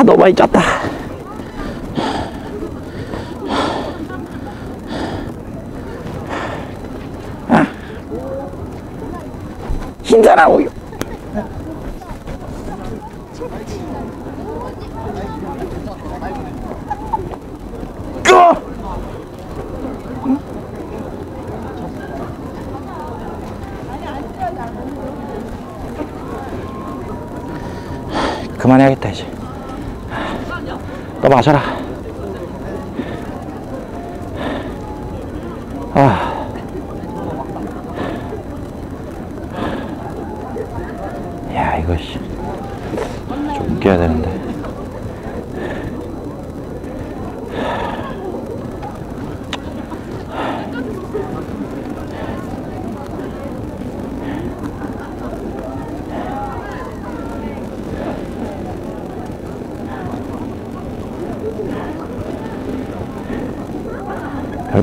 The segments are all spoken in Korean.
아 너무 많이 쪘다 아. 끄! 그만해야겠다 이제 또 마셔라 아. 야 이거 씨좀 웃겨야 되는데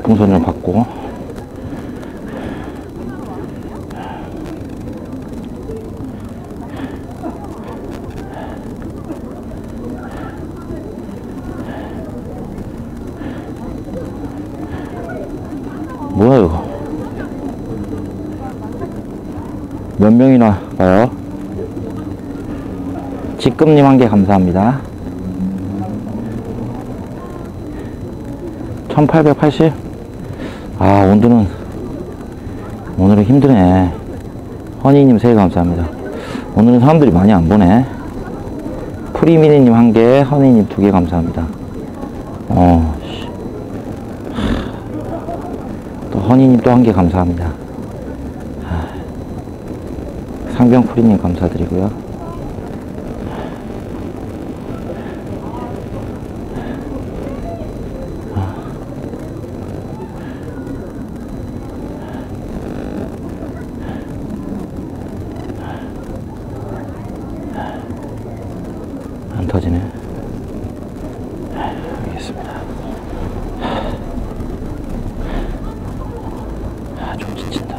별풍선을 받고 뭐야 이거 몇 명이나 가요? 지금님 한 개 감사합니다 1880? 아, 온도는, 오늘은 힘드네. 허니님 세개 감사합니다. 오늘은 사람들이 많이 안 보네. 프리미니님 한 개, 허니님 두 개 감사합니다. 어, 씨. 또 허니님 또 한 개 감사합니다. 하. 상병 프리님 감사드리고요. 안 터지네. 알겠습니다. 아, 좀 지친다.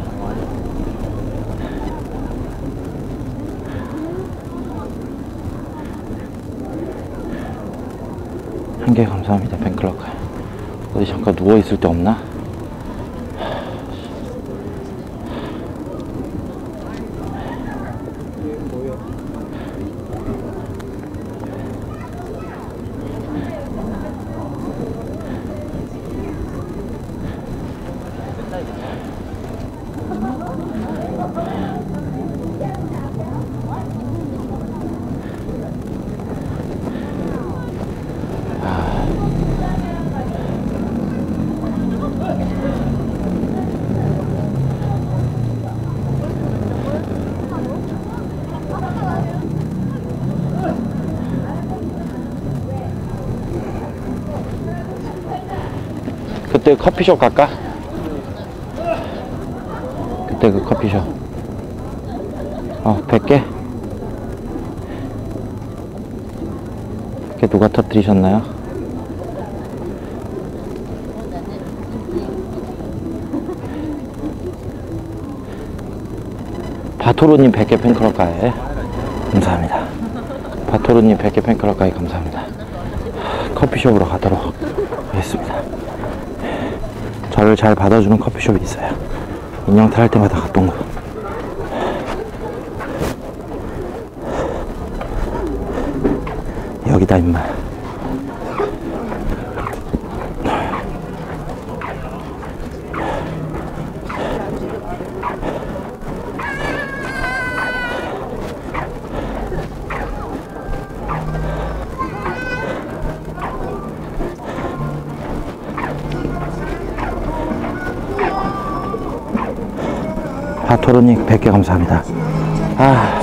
한 개 감사합니다, 팬클럽. 어디 잠깐 누워있을 데 없나? 그때 커피숍 갈까? 그때 그 커피숍. 어, 100개? 100개 누가 터뜨리셨나요? 바토로님 100개 팬클럽 가에 감사합니다. 바토로님 100개 팬클럽 가에 감사합니다. 커피숍으로 가도록 하겠습니다. 저를 잘 받아주는 커피숍이 있어요. 인형탈 할 때마다 갔던 거. 여기다 임마. 바토로님 100개 감사합니다. 아.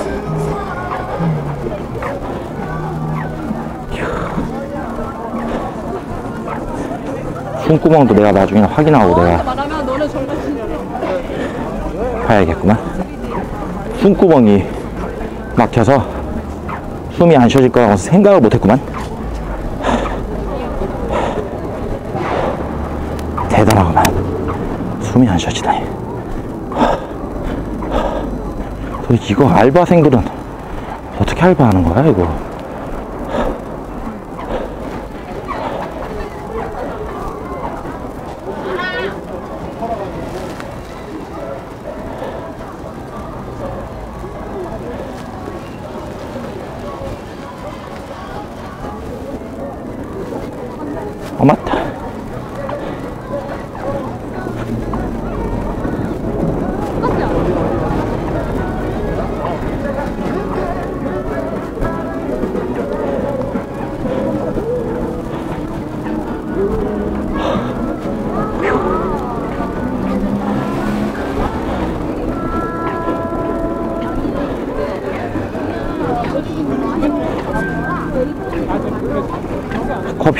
숨구멍도 내가 나중에 확인하고 내가 정말 봐야겠구만. 숨구멍이 막혀서 숨이 안 쉬어질 거라고 생각을 못 했구만. 대단하구만. 숨이 안 쉬어지다니. 이거 알바생들은 어떻게 알바하는 거야, 이거?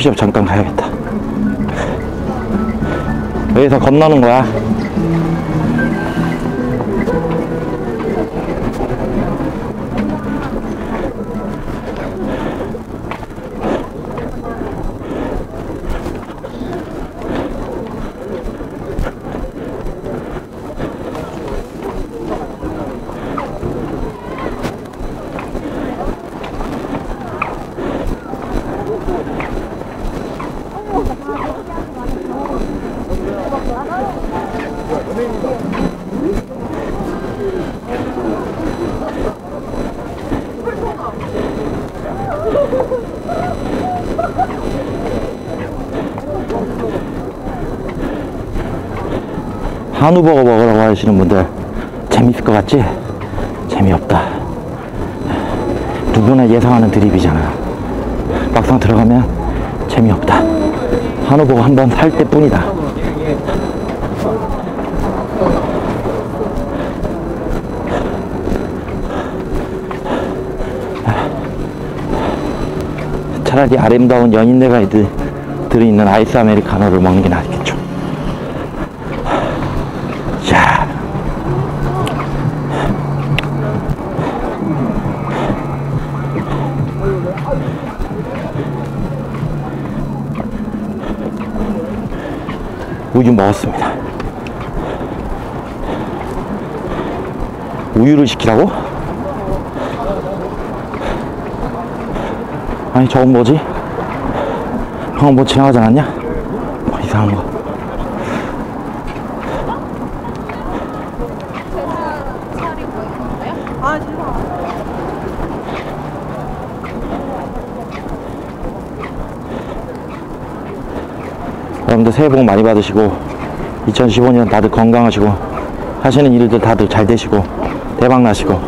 커피숍 잠깐 가야겠다. 여기서 건너는 거야. 한우버거 먹으라고 하시는 분들 재밌을 것 같지? 재미없다. 누구나 예상하는 드립이잖아. 막상 들어가면 재미없다. 한우버거 한 번 살 때뿐이다. 차라리 아름다운 연인네가 들- 들어있는 아이스 아메리카노를 먹는 게 낫겠죠. 우유 먹었습니다. 우유를 시키라고? 아니 저건 뭐지? 방금 뭐 지나가지 않았냐? 뭐 이상한 거. 여러분들 새해 복 많이 받으시고 2015년 다들 건강하시고 하시는 일들 다들 잘 되시고 대박 나시고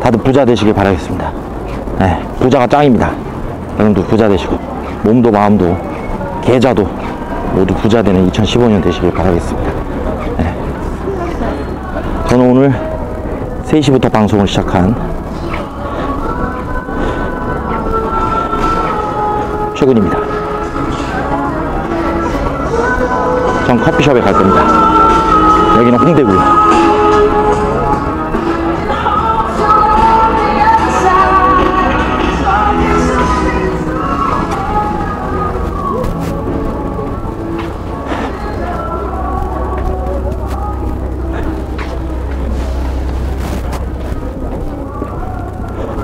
다들 부자 되시길 바라겠습니다. 네, 부자가 짱입니다. 여러분들 부자 되시고 몸도 마음도 계좌도 모두 부자 되는 2015년 되시길 바라겠습니다. 네. 저는 오늘 3시부터 방송을 시작한 최군입니다. 전 커피숍에 갈 겁니다. 여기는 홍대고요.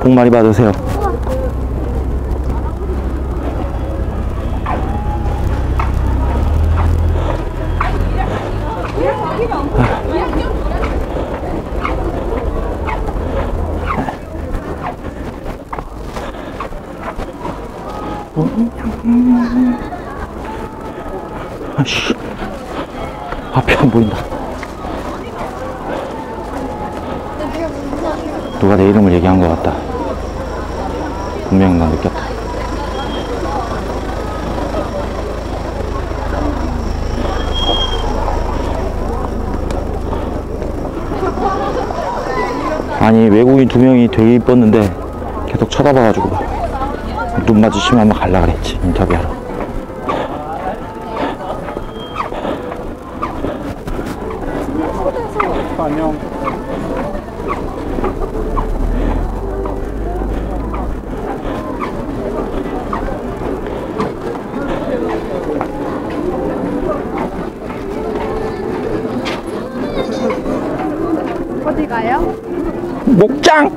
복 많이 받으세요. 보인다. 누가 내 이름을 얘기한 것 같다. 분명히 난 느꼈다. 아니 외국인 두 명이 되게 이뻤는데 계속 쳐다봐가지고 눈 마주치면 한번 갈라 그랬지 인터뷰하러 어디 가요? 목장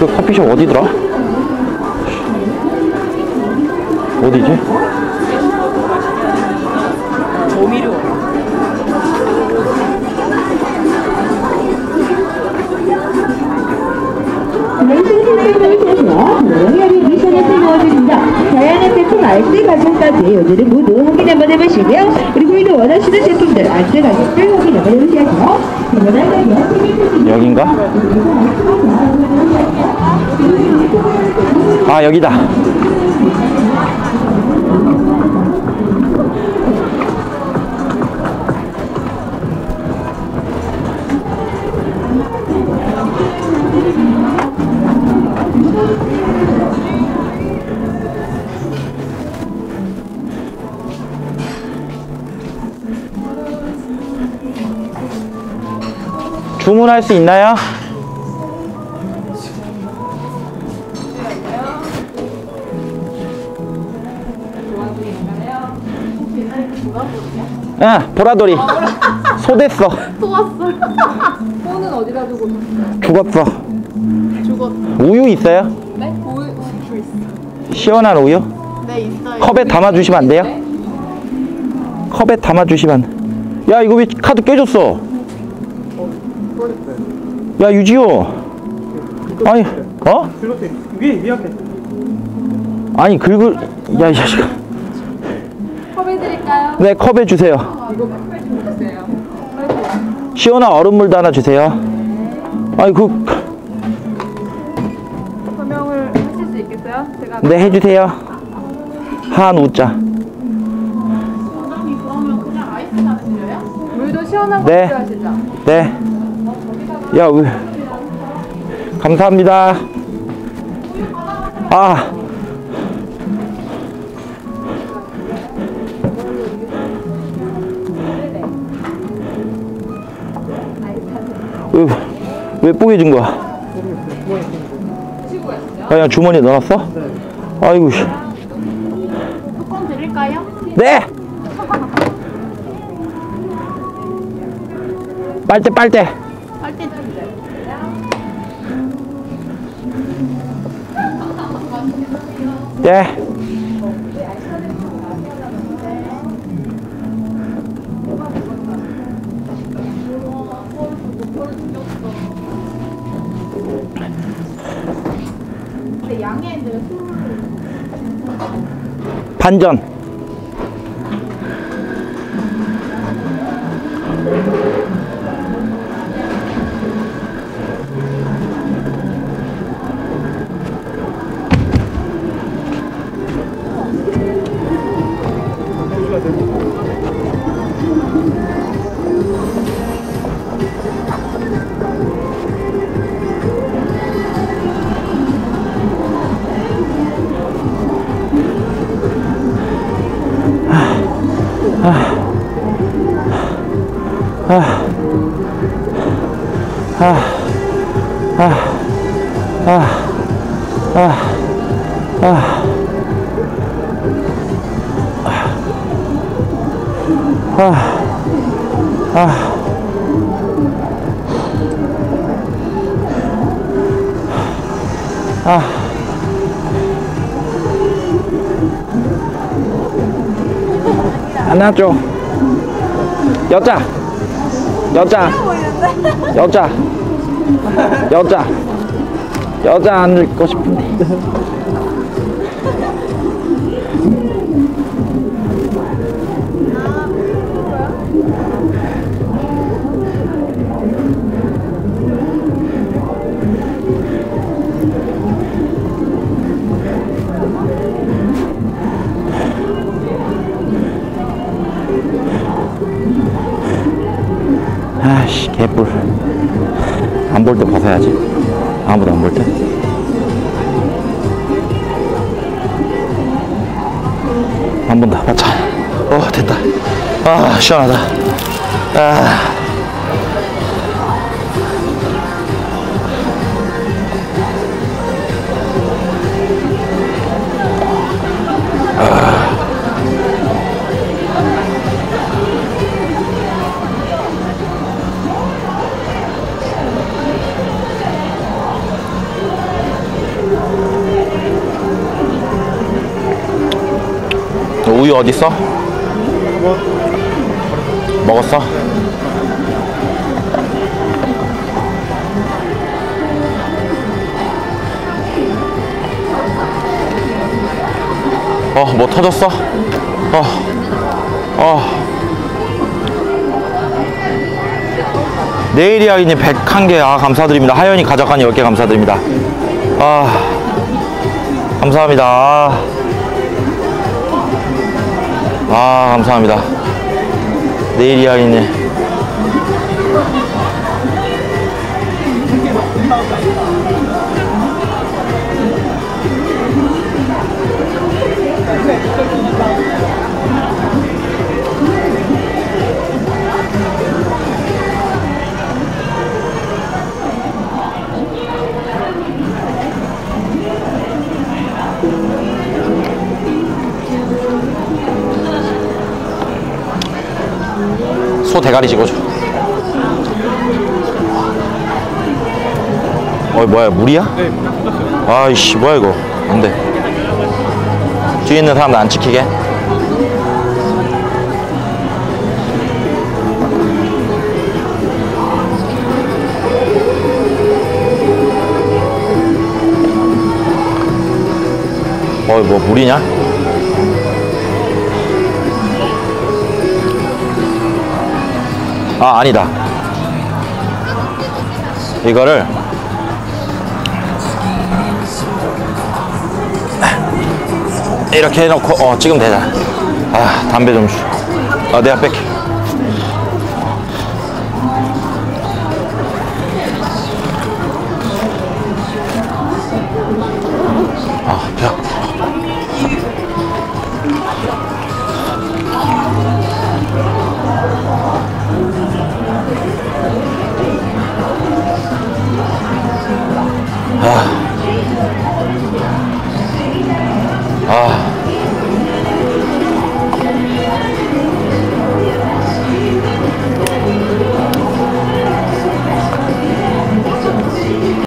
그 커피숍 어디더라? 어디지? 조미료. 넣어줍니다. 다양한 제품 알뜰 가격까지 요즘은 모두 확인 한번 해보시고요. 그리고 이도 원하시는 제품들 알뜰 가격들 확인 한번 해보셔야죠. 여긴가? 아 여기다 주문할 수 있나요? 아, 보라돌이. 소됐어. 또 왔어. 폰은 어디다 두고 죽었어. 죽었어. 우유 있어요? 네? 우유 우유 있어. 시원한 우유? 네 있어요. 컵에 담아주시면 안 돼요? 컵에 담아주시면. 안- 야, 이거 왜 카드 깨졌어? 야, 유지호. 아니, 어? 위에 위 앞에. 아니, 긁을. 야, 이 자식아. 컵 해드릴까요? 네, 컵에 주세요. 시원한 얼음물도 하나 주세요. 아니, 그, 설명을 하실 수 있겠어요? 제가 네, 해주세요. 한 우자. 그러면 그냥 아이스 나드려요? 물도 시원한 거 네. 필요하시죠? 네. 야, 왜. 감사합니다. 아. 왜, 왜 뽀개 준 거야? 아, 그냥 주머니에 넣어놨어? 아이고, 씨. 뚜껑 드릴까요? 네! 빨대. 빨대 네. 근데 양에 이제 술 반전. 하나 줘. 여자. 여자. 여자. 여자. 여자 안 읽고 싶은데. 개뿔 안볼 때 벗어야지. 아무도 안 볼 때. 한번더 맞자. 어 됐다. 아 시원하다. 아 우유 어딨어? 먹었어? 어, 뭐 터졌어? 어, 어. 내일 이야기님 101개, 아, 감사드립니다. 하연이 가져간 10개 감사드립니다. 아, 감사합니다. 아, 아, 감사합니다. 내일 이야기님. 소 대가리 찍어줘. 어이 뭐야 물이야? 네. 아이씨 뭐야 이거 안돼 뒤에 있는 사람들 안 찍히게 어이 뭐 물이냐? 아 아니다. 이거를 이렇게 해놓고 어 지금 되잖아. 아 담배 좀 주. 아 내가 뺄게